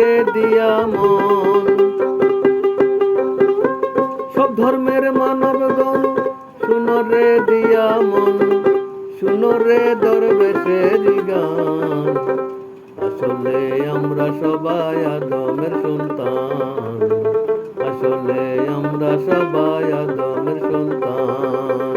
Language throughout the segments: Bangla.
রে দিয়া মন। সব ধর্মের মানবগণ শুনো রে দিয়া মন শুনো রে দরবেশের গান আসলে আমরা সবাই আদমের সন্তান। আসলে আমরা সবাই আদমের সন্তান।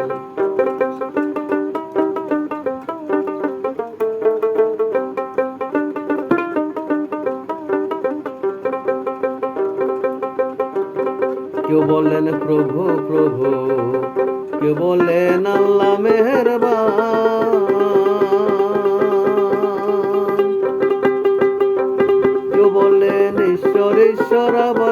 কেউ বলেন প্রভু প্রভু। কেউ বলেন আল্লাহ মেহরবান। কেউ বলেন ঈশ্বর ঈশ্বর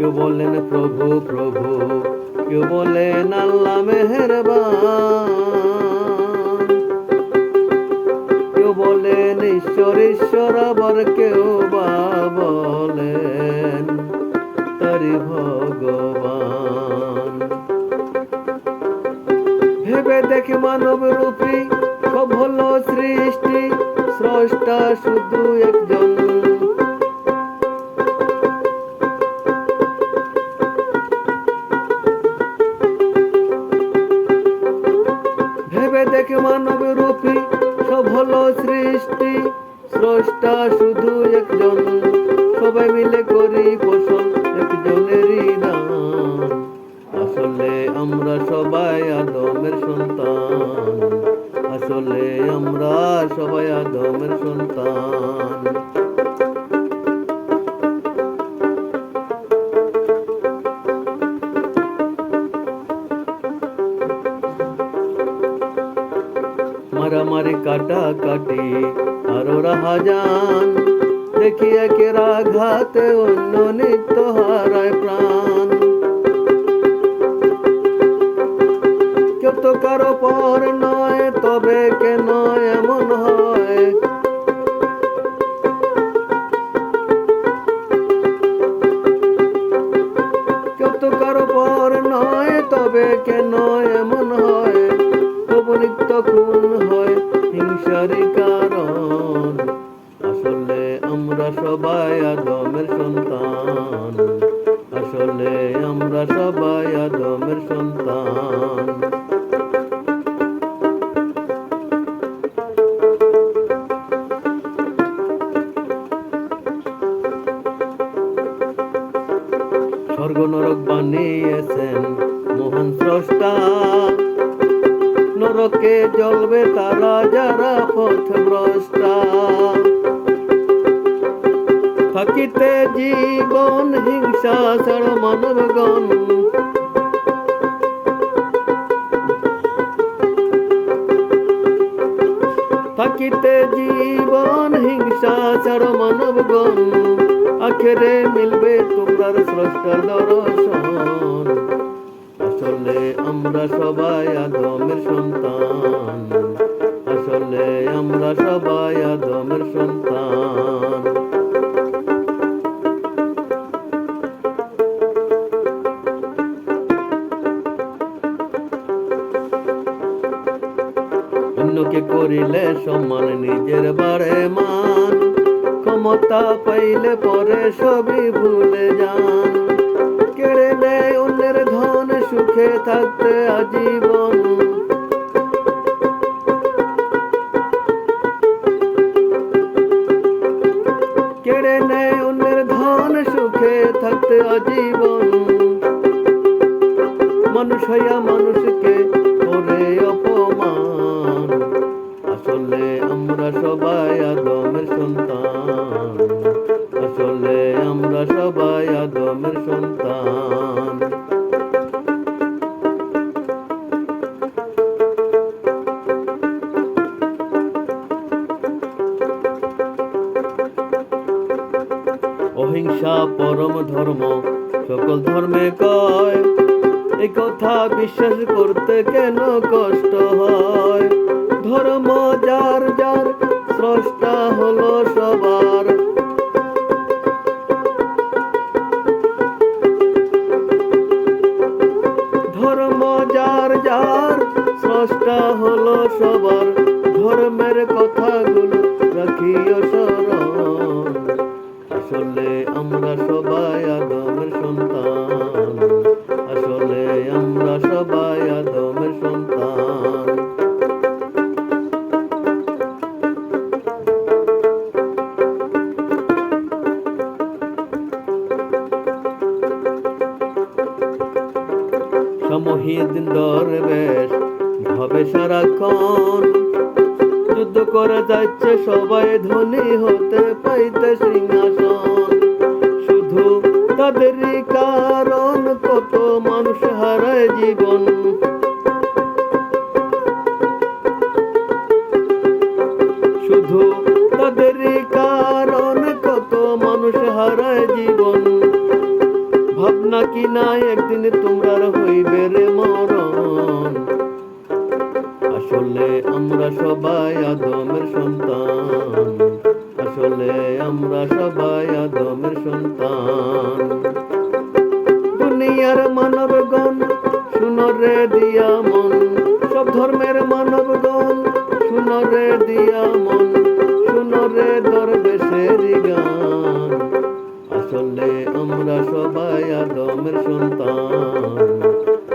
কেউ বলেন প্রভু প্রভু। কেউ বলেন আল্লাহ মেহরবান। কেউ বলেন ঈশ্বর ঈশ্বর আবার কেউ বা বলেন, তারি ভগবান। ভেবে দেখি মানব রূপী, সব হলো সৃষ্টি। স্রষ্টা শুধু একজন স্রষ্টা শুধু একজন। সবাই মিলে করি পোষণ একজনেরই দান। আসলে আমরা সবাই আদমের সন্তান। আসলে আমরা সবাই আদমের সন্তান। মারামারি কাটা কাটি আরও রাহাজান দেখি একের আঘাতে অন্য নিত্য হারায় প্রাণ। কেউ তো কারও পর নয়, তবে কেন এমন হয়? কেউ তো কারও পর নয়, তবে কেন এমন হয়? তবু নিত্য হয় হিংসারই সবাই আদমের সন্তান। আসলে আমরা সবাই আদমের সন্তান। স্বর্গ নরক বানিয়েছেন মোহন স্রষ্টা। নরকে জ্বলবে তারা যারা পথ ভ্রষ্টা থাকিতে জীবন হিংসা ছাড়া মানবগণ থাকিতে জীবন হিংসা ছাড়া মানবগণ আখেরে মিলবে তোমরার স্রষ্টার দর্শন। আসলে আমরা সবাই আদমের সন্তান। আসলে আমরা সবাই আদমের সন্তান। অন্যকে করিলে সম্মান নিজের বারে মান। ক্ষমতা পাইলে পরে সবই ভুলে যান। কেড়ে নেয় অন্যের ধন, সুখে থাকতে আজীবন। কেড়ে নেয় অন্যের ধন, সুখে থাকতে আজীবন। মানুষ হইয়া মানুষকে আসলে আমরা সবাই আদমের সন্তান। আসলে আমরা সবাই আদমের সন্তান। অহিংসা পরম ধর্ম, সকল ধর্মে কয়, এই কথা বিশ্বাস করতে কেন কষ্ট হয়? ধর্ম স্রষ্টা হলো সবার। ধর্ম যার যার, স্রষ্টা হলো সবার। ধর্মের কথাগুলো রাখিও স্মরণ। আসলে আমরা সবাই আদমের সন্তান। সমহিত দরবেশ ভাবে সারাক্ষণ। যুদ্ধ করে যাচ্ছে সবাই, ধনী হতে পাইতে সিংহাসন। শুধু তাদেরই কারণ, কত মানুষ হারায় জীবন। শুধু তাদেরই কারণ, কত মানুষ হারায় জীবন। ভাবনা কি না একদিন তোমরা হইবে রে মরণ? আসলে আমরা সবাই আদমের সন্তান। আসলে আমরা সবাই আদমের সন্তান। দুনিয়ার মানবগণ, শুনো রে দিয়া মন। সব ধর্মের মানবগণ, শুনো রে দিয়া মন। শুনো রে আদমের সন্তান।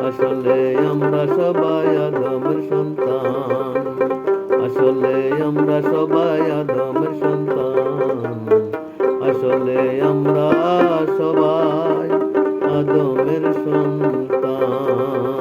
আসলে আমরা সবাই আদমের সন্তান। আসলে আমরা সবাই আদমের সন্তান। আসলে আমরা সবাই আদমের সন্তান।